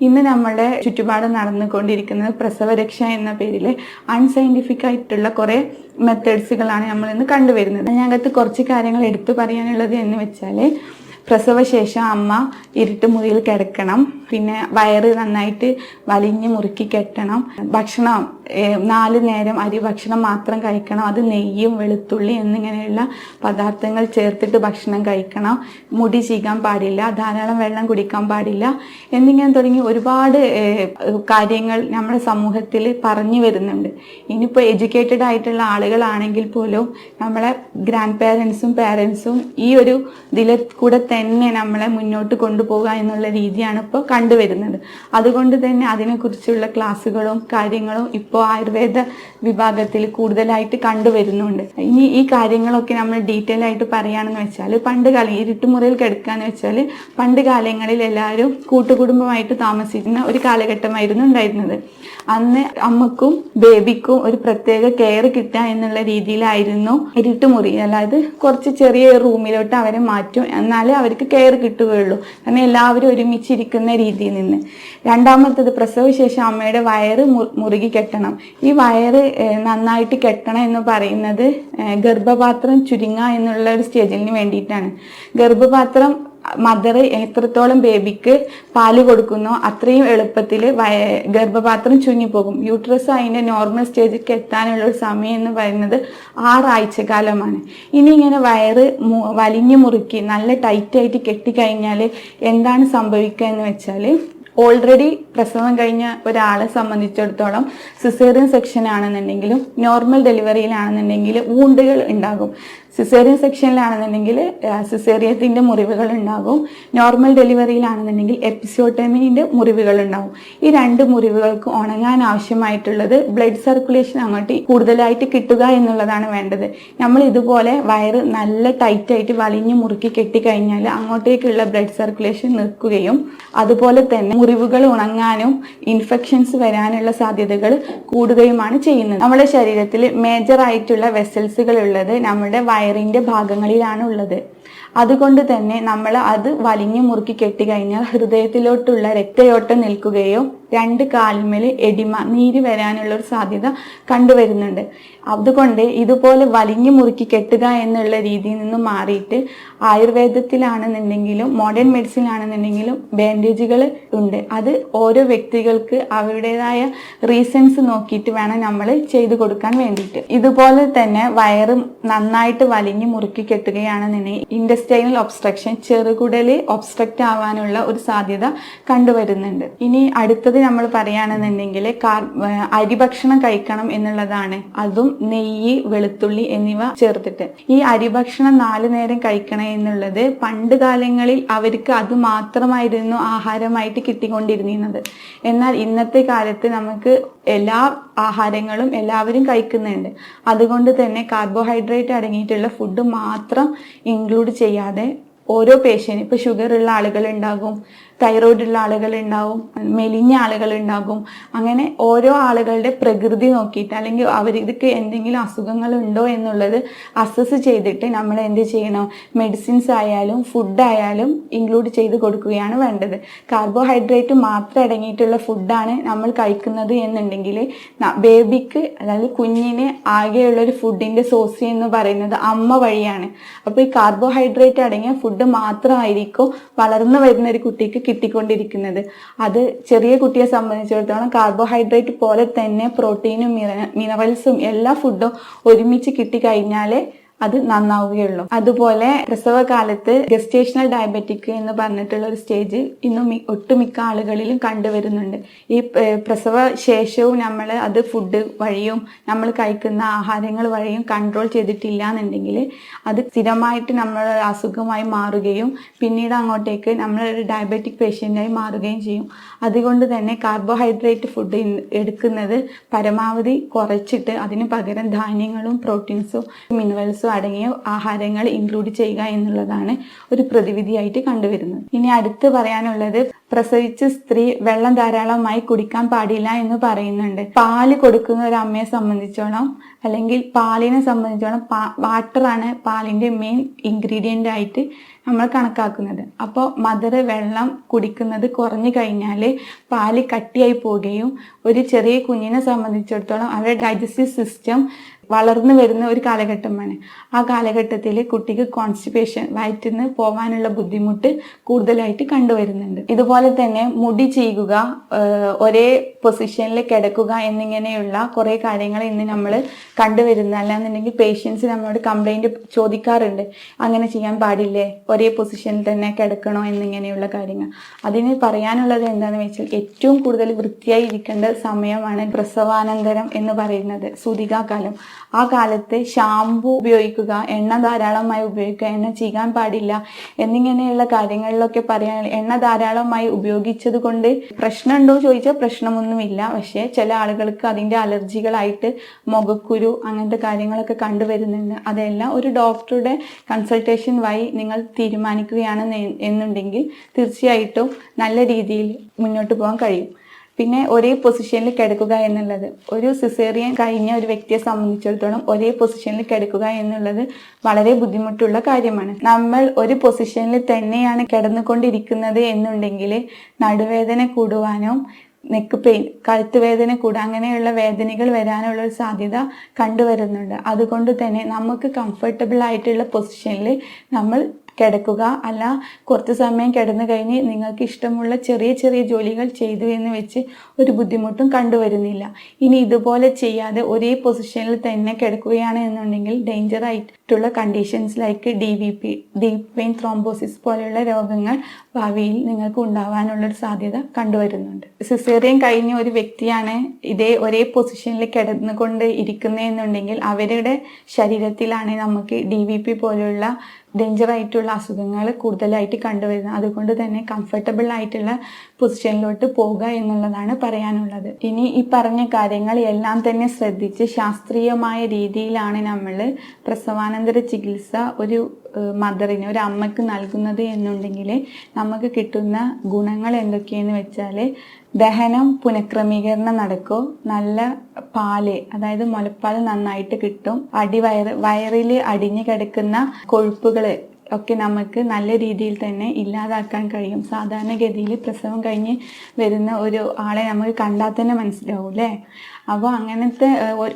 ഇന്ന് നമ്മുടെ ചുറ്റുപാട് നടന്നുകൊണ്ടിരിക്കുന്നത് പ്രസവരക്ഷ എന്ന പേരിൽ അൺസയന്റിഫിക് ആയിട്ടുള്ള കുറേ മെത്തേഡ്സുകളാണ് നമ്മൾ ഇന്ന് കണ്ടുവരുന്നത്. ഞങ്ങൾക്ക് കുറച്ച് കാര്യങ്ങൾ എടുത്തു പറയാനുള്ളത് എന്ന് വെച്ചാൽ പ്രസവശേഷം അമ്മ ഇരുട്ട് മുറിയിൽ കിടക്കണം. പിന്നെ വയറ് നന്നായിട്ട് വലിഞ്ഞ് മുറുക്കി കെട്ടണം. ഭക്ഷണം നാല് നേരം അരി ഭക്ഷണം മാത്രം കഴിക്കണം. അത് നെയ്യും വെളുത്തുള്ളി എന്നിങ്ങനെയുള്ള പദാർത്ഥങ്ങൾ ചേർത്തിട്ട് ഭക്ഷണം കഴിക്കണം. മുടി ചീകാൻ പാടില്ല ധാരാളം വെള്ളം കുടിക്കാൻ പാടില്ല എന്നിങ്ങനെ തുടങ്ങി ഒരുപാട് കാര്യങ്ങൾ നമ്മുടെ സമൂഹത്തിൽ പറഞ്ഞു വരുന്നുണ്ട്. ഇനിയിപ്പോൾ എഡ്യൂക്കേറ്റഡ് ആയിട്ടുള്ള ആളുകളാണെങ്കിൽ പോലും നമ്മളെ ഗ്രാൻഡ് പേരൻസും പേരൻസും ഈ ഒരു ഇതിൽ കൂടെ തന്നെ നമ്മളെ മുന്നോട്ട് കൊണ്ടുപോകുക എന്നുള്ള രീതിയാണ് ഇപ്പോൾ കണ്ടുവരുന്നത്. അതുകൊണ്ട് തന്നെ അതിനെക്കുറിച്ചുള്ള ക്ലാസ്സുകളും കാര്യങ്ങളും ഇപ്പോൾ ആയുർവേദ വിഭാഗത്തിൽ കൂടുതലായിട്ട് കണ്ടുവരുന്നുണ്ട്. ഇനി ഈ കാര്യങ്ങളൊക്കെ നമ്മൾ ഡീറ്റെയിൽ ആയിട്ട് പറയുകയാണെന്ന് വെച്ചാൽ പണ്ട് കാലം ഇരുട്ടുമുറിയിൽ കിടക്കുകയെന്ന് വെച്ചാൽ പണ്ട് കാലങ്ങളിൽ എല്ലാവരും കൂട്ടുകുടുംബമായിട്ട് താമസിക്കുന്ന ഒരു കാലഘട്ടമായിരുന്നു ഉണ്ടായിരുന്നത്. അന്ന് അമ്മക്കും ബേബിക്കും ഒരു പ്രത്യേക കെയർ കിട്ടുക എന്നുള്ള രീതിയിലായിരുന്നു ഇരുട്ടുമുറി അതായത് കുറച്ച് ചെറിയ റൂമിലോട്ട് അവരെ മാറ്റും. എന്നാലേ അവർക്ക് കെയർ കിട്ടുകയുള്ളൂ. കാരണം എല്ലാവരും ഒരുമിച്ചിരിക്കുന്ന രീതിയിൽ നിന്ന്. രണ്ടാമത്തത് പ്രസവശേഷം അമ്മയുടെ വയറ് മുറുകി കെട്ടണം. ഈ വയറ് നന്നായിട്ട് കെട്ടണം എന്ന് പറയുന്നത് ഗർഭപാത്രം ചുരുങ്ങുക എന്നുള്ള ഒരു സ്റ്റേജിന് വേണ്ടിയിട്ടാണ്. ഗർഭപാത്രം മദർ എത്രത്തോളം ബേബിക്ക് പാൽ കൊടുക്കുന്നോ അത്രയും എളുപ്പത്തിൽ ഗർഭപാത്രം ചുങ്ങിപ്പോകും യൂട്രസ് അതിന്റെ നോർമൽ സ്റ്റേജിലേക്ക് എത്താനുള്ള ഒരു സമയം എന്ന് പറയുന്നത് ആറാഴ്ച കാലമാണ്. ഇനി ഇങ്ങനെ വയറ് വലിഞ്ഞു മുറുക്കി നല്ല ടൈറ്റായിട്ട് കെട്ടിക്കഴിഞ്ഞാൽ എന്താണ് സംഭവിക്കുക എന്ന് വെച്ചാൽ ഓൾറെഡി പ്രസവം കഴിഞ്ഞ ഒരാളെ സംബന്ധിച്ചിടത്തോളം സിസേറിയൻ സെക്ഷൻ ആണെന്നുണ്ടെങ്കിലും നോർമൽ ഡെലിവറിയിലാണെന്നുണ്ടെങ്കിൽ വൂണ്ടുകൾ ഉണ്ടാകും. സിസേറിയൻ സെക്ഷനിലാണെന്നുണ്ടെങ്കിൽ സിസേറിയത്തിന്റെ മുറിവുകൾ ഉണ്ടാകും നോർമൽ ഡെലിവറിയിലാണെന്നുണ്ടെങ്കിൽ എപ്പിസോട്ടമിന്റെ മുറിവുകൾ ഉണ്ടാകും ഈ രണ്ട് മുറിവുകൾക്ക് ഉണങ്ങാൻ ആവശ്യമായിട്ടുള്ളത് ബ്ലഡ് സർക്കുലേഷൻ അങ്ങോട്ട് കൂടുതലായിട്ട് കിട്ടുക എന്നുള്ളതാണ് വേണ്ടത്. നമ്മൾ ഇതുപോലെ വയറ് നല്ല ടൈറ്റായിട്ട് വലിഞ്ഞ് മുറുക്കി കെട്ടിക്കഴിഞ്ഞാൽ അങ്ങോട്ടേക്കുള്ള ബ്ലഡ് സർക്കുലേഷൻ നിൽക്കുകയും അതുപോലെ തന്നെ മുറിവുകൾ ഉണങ്ങാനും ഇൻഫെക്ഷൻസ് വരാനുള്ള സാധ്യതകൾ കൂടുകയുമാണ് ചെയ്യുന്നത്. നമ്മുടെ ശരീരത്തിൽ മേജർ ആയിട്ടുള്ള വെസൽസുകൾ ഉള്ളത് നമ്മുടെ വയറിന്റെ ഭാഗങ്ങളിലാണ് ഉള്ളത് അതുകൊണ്ട് തന്നെ നമ്മൾ അത് വലിഞ്ഞു മുറുക്കി കെട്ടിക്കഴിഞ്ഞാൽ ഹൃദയത്തിലോട്ടുള്ള രക്തയോട്ടം നിൽക്കുകയോ രണ്ട് കാലിന്മേൽ എഡിമ നീര് വരാനുള്ള ഒരു സാധ്യത കണ്ടുവരുന്നുണ്ട്. അതുകൊണ്ട് ഇതുപോലെ വലിഞ്ഞു മുറുക്കി കെട്ടുക എന്നുള്ള രീതിയിൽ നിന്ന് മാറിയിട്ട് ആയുർവേദത്തിലാണെന്നുണ്ടെങ്കിലും മോഡേൺ മെഡിസിൻ ആണെന്നുണ്ടെങ്കിലും ബാൻഡേജുകൾ ഉണ്ട്. അത് ഓരോ വ്യക്തികൾക്ക് അവരുടേതായ റീസൺസ് നോക്കിയിട്ട് വേണം നമ്മൾ ചെയ്തു കൊടുക്കാൻ വേണ്ടിയിട്ട്. ഇതുപോലെ തന്നെ വയറും നന്നായിട്ട് വലിഞ്ഞു മുറുക്കി കെട്ടുകയാണെന്നുണ്ടെങ്കിൽ ഇൻഡസ്റ്റൈനൽ ഒബ്സ്ട്രക്ഷൻ ചെറുകുടൽ ഒബ്സ്ട്രക്റ്റ് ആവാനുള്ള ഒരു സാധ്യത കണ്ടുവരുന്നുണ്ട്. ഇനി അടുത്തത് നമ്മൾ പറയുകയാണെന്നുണ്ടെങ്കിൽ അരി ഭക്ഷണം കഴിക്കണം എന്നുള്ളതാണ്. അതും നെയ്യ് വെളുത്തുള്ളി എന്നിവ ചേർത്തിട്ട്. ഈ അരിഭക്ഷണം നാല് നേരം കഴിക്കണം എന്നുള്ളത് പണ്ട് കാലങ്ങളിൽ അവർക്ക് അത് മാത്രമായിരുന്നു ആഹാരമായിട്ട് കിട്ടിക്കൊണ്ടിരുന്നത്. എന്നാൽ ഇന്നത്തെ കാലത്ത് നമുക്ക് എല്ലാ ആഹാരങ്ങളും എല്ലാവരും കഴിക്കുന്നുണ്ട്. അതുകൊണ്ട് തന്നെ കാർബോഹൈഡ്രേറ്റ് അടങ്ങിയിട്ടുള്ള ഫുഡ് മാത്രം ഇൻക്ലൂഡ് ചെയ്യാതെ ഓരോ പേഷ്യന്റ് ഇപ്പോൾ ഷുഗർ ഉള്ള ആളുകൾ ഉണ്ടാകും തൈറോയ്ഡ് ഉള്ള ആളുകൾ ഉണ്ടാവും മെലിഞ്ഞ ആളുകൾ ഉണ്ടാകും അങ്ങനെ ഓരോ ആളുകളുടെ പ്രകൃതി നോക്കിയിട്ട് അല്ലെങ്കിൽ അവർക്ക് എന്തെങ്കിലും അസുഖങ്ങൾ ഉണ്ടോ എന്നുള്ളത് അസസ് ചെയ്തിട്ട് നമ്മൾ എന്ത് ചെയ്യണം? മെഡിസിൻസ് ആയാലും ഫുഡ് ആയാലും ഇൻക്ലൂഡ് ചെയ്ത് കൊടുക്കുകയാണ് വേണ്ടത്. കാർബോഹൈഡ്രേറ്റ് മാത്രം അടങ്ങിയിട്ടുള്ള ഫുഡാണ് നമ്മൾ കഴിക്കുന്നത് എന്നുണ്ടെങ്കിൽ ബേബിക്ക് അതായത് കുഞ്ഞിന് ആകെയുള്ള ഒരു ഫുഡിന്റെ സോഴ്സ് എന്ന് പറയുന്നത് അമ്മ വഴിയാണ്. അപ്പോൾ ഈ കാർബോഹൈഡ്രേറ്റ് അടങ്ങിയ ഫുഡ് മാത്രമായിരിക്കും വളർന്നു വരുന്ന ഒരു കുട്ടിക്ക് കിട്ടിക്കൊണ്ടിരിക്കുന്നത്. അത് ചെറിയ കുട്ടിയെ സംബന്ധിച്ചിടത്തോളം കാർബോഹൈഡ്രേറ്റ് പോലെ തന്നെ പ്രോട്ടീനും മിനറൽസും എല്ലാ ഫുഡും ഒരുമിച്ച് കിട്ടിക്കഴിഞ്ഞാലേ അത് നന്നാവുകയുള്ളൂ. അതുപോലെ പ്രസവകാലത്ത് ഗസ്റ്റേഷണൽ ഡയബറ്റിക് എന്ന് പറഞ്ഞിട്ടുള്ള ഒരു സ്റ്റേജ് ഇന്നും ഒട്ടുമിക്ക ആളുകളിലും കണ്ടുവരുന്നുണ്ട്. ഈ പ്രസവ ശേഷവും നമ്മൾ അത് ഫുഡ് വഴിയും നമ്മൾ കഴിക്കുന്ന ആഹാരങ്ങൾ വഴിയും കൺട്രോൾ ചെയ്തിട്ടില്ല എന്നുണ്ടെങ്കിൽ അത് സ്ഥിരമായിട്ട് നമ്മൾ അസുഖമായി മാറുകയും പിന്നീട് അങ്ങോട്ടേക്ക് നമ്മൾ ഒരു ഡയബറ്റിക് പേഷ്യന്റായി മാറുകയും ചെയ്യും. അതുകൊണ്ട് തന്നെ കാർബോഹൈഡ്രേറ്റ് ഫുഡ് എടുക്കുന്നത് പരമാവധി കുറച്ചിട്ട് അതിന് പകരം ധാന്യങ്ങളും പ്രോട്ടീൻസും മിനറൽസും നട്ട്സും അടങ്ങിയ ആഹാരങ്ങൾ ഇൻക്ലൂഡ് ചെയ്യുക എന്നുള്ളതാണ് ഒരു പ്രതിവിധിയായിട്ട് കണ്ടുവരുന്നത്. ഇനി അടുത്ത് പറയാനുള്ളത് പ്രസവിച്ച സ്ത്രീ വെള്ളം ധാരാളമായി കുടിക്കാൻ പാടില്ല എന്ന് പറയുന്നുണ്ട്. പാൽ കൊടുക്കുന്ന ഒരു അമ്മയെ സംബന്ധിച്ചോളം അല്ലെങ്കിൽ പാലിനെ സംബന്ധിച്ചോളം വാട്ടറാണ് പാലിന്റെ മെയിൻ ഇൻഗ്രീഡിയന്റ് ആയിട്ട് നമ്മൾ കണക്കാക്കുന്നത്. അപ്പോൾ മദർ വെള്ളം കുടിക്കുന്നത് കുറഞ്ഞു കഴിഞ്ഞാൽ പാൽ കട്ടിയായി പോവുകയും ഒരു ചെറിയ കുഞ്ഞിനെ സംബന്ധിച്ചിടത്തോളം അവരുടെ ഡൈജസ്റ്റീവ് സിസ്റ്റം വളർന്നു വരുന്ന ഒരു കാലഘട്ടമാണ്. ആ കാലഘട്ടത്തിൽ കുട്ടിക്ക് കോൺസ്റ്റിപ്പേഷൻ വയറ്റിൽ നിന്ന് പോകാനുള്ള ബുദ്ധിമുട്ട് കൂടുതലായിട്ട് കണ്ടുവരുന്നുണ്ട്. ഇതുപോലെ തന്നെ മുടി ചെയ്യുക ഒരേ പൊസിഷനിൽ കിടക്കുക എന്നിങ്ങനെയുള്ള കുറേ കാര്യങ്ങൾ ഇന്ന് നമ്മൾ കണ്ടുവരുന്ന അല്ലാന്നുണ്ടെങ്കിൽ പേഷ്യൻസ് നമ്മളോട് കംപ്ലൈന്റ് ചോദിക്കാറുണ്ട്. അങ്ങനെ ചെയ്യാൻ പാടില്ലേ? ഒരേ പൊസിഷനിൽ തന്നെ കിടക്കണോ? എന്നിങ്ങനെയുള്ള കാര്യങ്ങൾ. അതിന് പറയാനുള്ളത് എന്താണെന്ന് വെച്ചാൽ ഏറ്റവും കൂടുതൽ വൃത്തിയായി ഇരിക്കേണ്ട സമയമാണ് പ്രസവാനന്തരം എന്ന് പറയുന്നത് സൂതികാകാലം. ആ കാലത്ത് ഷാംപു ഉപയോഗിക്കുക എണ്ണ ധാരാളമായി ഉപയോഗിക്കുക എണ്ണ ചീകാൻ പാടില്ല എന്നിങ്ങനെയുള്ള കാര്യങ്ങളിലൊക്കെ പറയാൻ എണ്ണ ധാരാളമായി ഉപയോഗിച്ചത് കൊണ്ട് പ്രശ്നമുണ്ടോ ചോദിച്ചാൽ പ്രശ്നമൊന്നുമില്ല. പക്ഷേ ചില ആളുകൾക്ക് അതിന്റെ അലർജികളായിട്ട് മുഖക്കുരു അങ്ങനത്തെ കാര്യങ്ങളൊക്കെ കണ്ടുവരുന്നുണ്ട്. അതെല്ലാം ഒരു ഡോക്ടറുടെ കൺസൾട്ടേഷൻ വഴി നിങ്ങൾ തീരുമാനിക്കുകയാണ് എന്നുണ്ടെങ്കിൽ തീർച്ചയായിട്ടും നല്ല രീതിയിൽ മുന്നോട്ട് പോകാൻ കഴിയും. പിന്നെ ഒരേ പൊസിഷനിൽ കിടക്കുക എന്നുള്ളത്. ഒരു സിസേറിയൻ കഴിഞ്ഞ ഒരു വ്യക്തിയെ സംബന്ധിച്ചിടത്തോളം ഒരേ പൊസിഷനിൽ കിടക്കുക എന്നുള്ളത് വളരെ ബുദ്ധിമുട്ടുള്ള കാര്യമാണ്. നമ്മൾ ഒരു പൊസിഷനിൽ തന്നെയാണ് കിടന്നുകൊണ്ടിരിക്കുന്നത് എന്നുണ്ടെങ്കിൽ നടുവേദന കൂടുവാനും നെക്ക് പെയിൻ കഴുത്ത് വേദന കൂടുക അങ്ങനെയുള്ള വേദനകൾ വരാനുള്ള ഒരു സാധ്യത കണ്ടുവരുന്നുണ്ട്. അതുകൊണ്ട് തന്നെ നമുക്ക് കംഫർട്ടബിൾ ആയിട്ടുള്ള പൊസിഷനിൽ നമ്മൾ കിടക്കുക. അല്ല കുറച്ച് സമയം കിടന്നു കഴിഞ്ഞ് നിങ്ങൾക്ക് ഇഷ്ടമുള്ള ചെറിയ ചെറിയ ജോലികൾ ചെയ്തു എന്ന് വെച്ച് ഒരു ബുദ്ധിമുട്ടും കണ്ടുവരുന്നില്ല. ഇനി ഇതുപോലെ ചെയ്യാതെ ഒരേ പൊസിഷനിൽ തന്നെ കിടക്കുകയാണ് എന്നുണ്ടെങ്കിൽ ഡേഞ്ചർ ആയിട്ടുള്ള conditions like D V P deep vein thrombosis പോലെയുള്ള രോഗങ്ങൾ ഭാവിയിൽ നിങ്ങൾക്ക് ഉണ്ടാവാനുള്ളൊരു സാധ്യത കണ്ടുവരുന്നുണ്ട്. സിസേറിയൻ കഴിഞ്ഞ ഒരു വ്യക്തിയാണ് ഇതേ ഒരേ പൊസിഷനിൽ കിടന്നുകൊണ്ട് ഇരിക്കുന്നതെന്നുണ്ടെങ്കിൽ അവരുടെ ശരീരത്തിലാണ് നമുക്ക് ഡി വി പി പോലെയുള്ള ഡേഞ്ചർ ആയിട്ടുള്ള അസുഖങ്ങൾ കൂടുതലായിട്ട് കണ്ടുവരുന്നത്. അതുകൊണ്ട് തന്നെ കംഫർട്ടബിൾ ആയിട്ടുള്ള പൊസിഷനിലോട്ട് പോകുക എന്നുള്ളതാണ് പറയാനുള്ളത്. ഇനി ഈ പറഞ്ഞ കാര്യങ്ങൾ എല്ലാം തന്നെ ശ്രദ്ധിച്ച് ശാസ്ത്രീയമായ രീതിയിലാണ് നമ്മൾ പ്രസവാനന്തര ചികിത്സ ഒരു മദറിന് ഒരു അമ്മയ്ക്ക് നൽകുന്നത് എന്നുണ്ടെങ്കിൽ നമുക്ക് കിട്ടുന്ന ഗുണങ്ങൾ എന്തൊക്കെയെന്ന് വെച്ചാൽ ദഹനം പുനഃക്രമീകരണം നടക്കും. നല്ല പാൽ അതായത് മുലപ്പാൽ നന്നായിട്ട് കിട്ടും. അടിവയറ് വയറിൽ അടിഞ്ഞു കിടക്കുന്ന കൊഴുപ്പുകൾ ഒക്കെ നമുക്ക് നല്ല രീതിയിൽ തന്നെ ഇല്ലാതാക്കാൻ കഴിയും. സാധാരണഗതിയിൽ പ്രസവം കഴിഞ്ഞ് വരുന്ന ഒരു ആളെ നമുക്ക് കണ്ടാൽ തന്നെ മനസ്സിലാവും അല്ലേ? അപ്പോൾ അങ്ങനത്തെ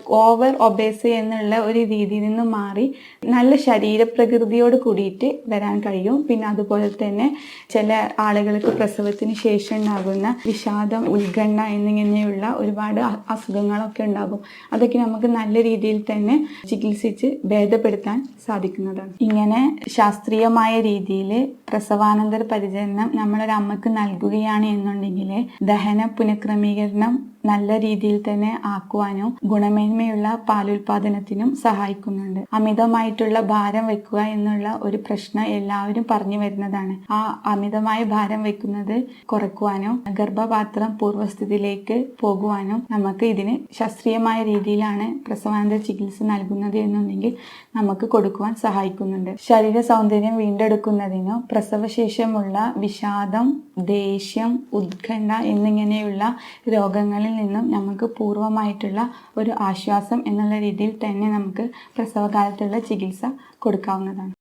ഓവർ ഒബേസ് എന്നുള്ള ഒരു രീതിയിൽ നിന്ന് മാറി നല്ല ശരീരപ്രകൃതിയോട് കൂടിയിട്ട് വരാൻ കഴിയും. പിന്നെ അതുപോലെ തന്നെ ചില ആളുകൾക്ക് പ്രസവത്തിന് ശേഷം ഉണ്ടാകുന്ന വിഷാദം ഉത്കണ്ഠ എന്നിങ്ങനെയുള്ള ഒരുപാട് അസുഖങ്ങളൊക്കെ ഉണ്ടാകും. അതൊക്കെ നമുക്ക് നല്ല രീതിയിൽ തന്നെ ചികിത്സിച്ച് ഭേദപ്പെടുത്താൻ സാധിക്കുന്നതാണ്. ഇങ്ങനെ ശാസ്ത്രീയമായ രീതിയിൽ പ്രസവാനന്തര പരിചരണം നമ്മളൊരു അമ്മയ്ക്ക് നൽകുകയാണ് എന്നുണ്ടെങ്കിൽ ദഹന പുനഃക്രമീകരണം നല്ല രീതിയിൽ തന്നെ ആക്കുവാനും ഗുണമേന്മയുള്ള പാലുൽപാദനത്തിനും സഹായിക്കുന്നുണ്ട്. അമിതമായിട്ടുള്ള ഭാരം വെക്കുക എന്നുള്ള ഒരു പ്രശ്നം എല്ലാവരും പറഞ്ഞു വരുന്നതാണ്. ആ അമിതമായ ഭാരം വെക്കുന്നത് കുറക്കുവാനും ഗർഭപാത്രം പൂർവസ്ഥിതിയിലേക്ക് പോകുവാനും നമുക്ക് ഇതിന് ശാസ്ത്രീയമായ രീതിയിലാണ് പ്രസവാനന്തര ചികിത്സ നൽകുന്നത് എന്നുണ്ടെങ്കിൽ നമുക്ക് കൊടുക്കുവാൻ സഹായിക്കുന്നുണ്ട്. ശരീര സൗന്ദര്യം വീണ്ടെടുക്കുന്നതിനോ പ്രസവശേഷമുള്ള വിഷാദം ദേഷ്യം ഉത്കണ്ഠ എന്നിങ്ങനെയുള്ള നിന്നും നമുക്ക് പൂർവമായിട്ടുള്ള ഒരു ആശ്വാസം എന്നുള്ള രീതിയിൽ തന്നെ നമുക്ക് പ്രസവകാലത്തുള്ള ചികിത്സ കൊടുക്കാവുന്നതാണ്.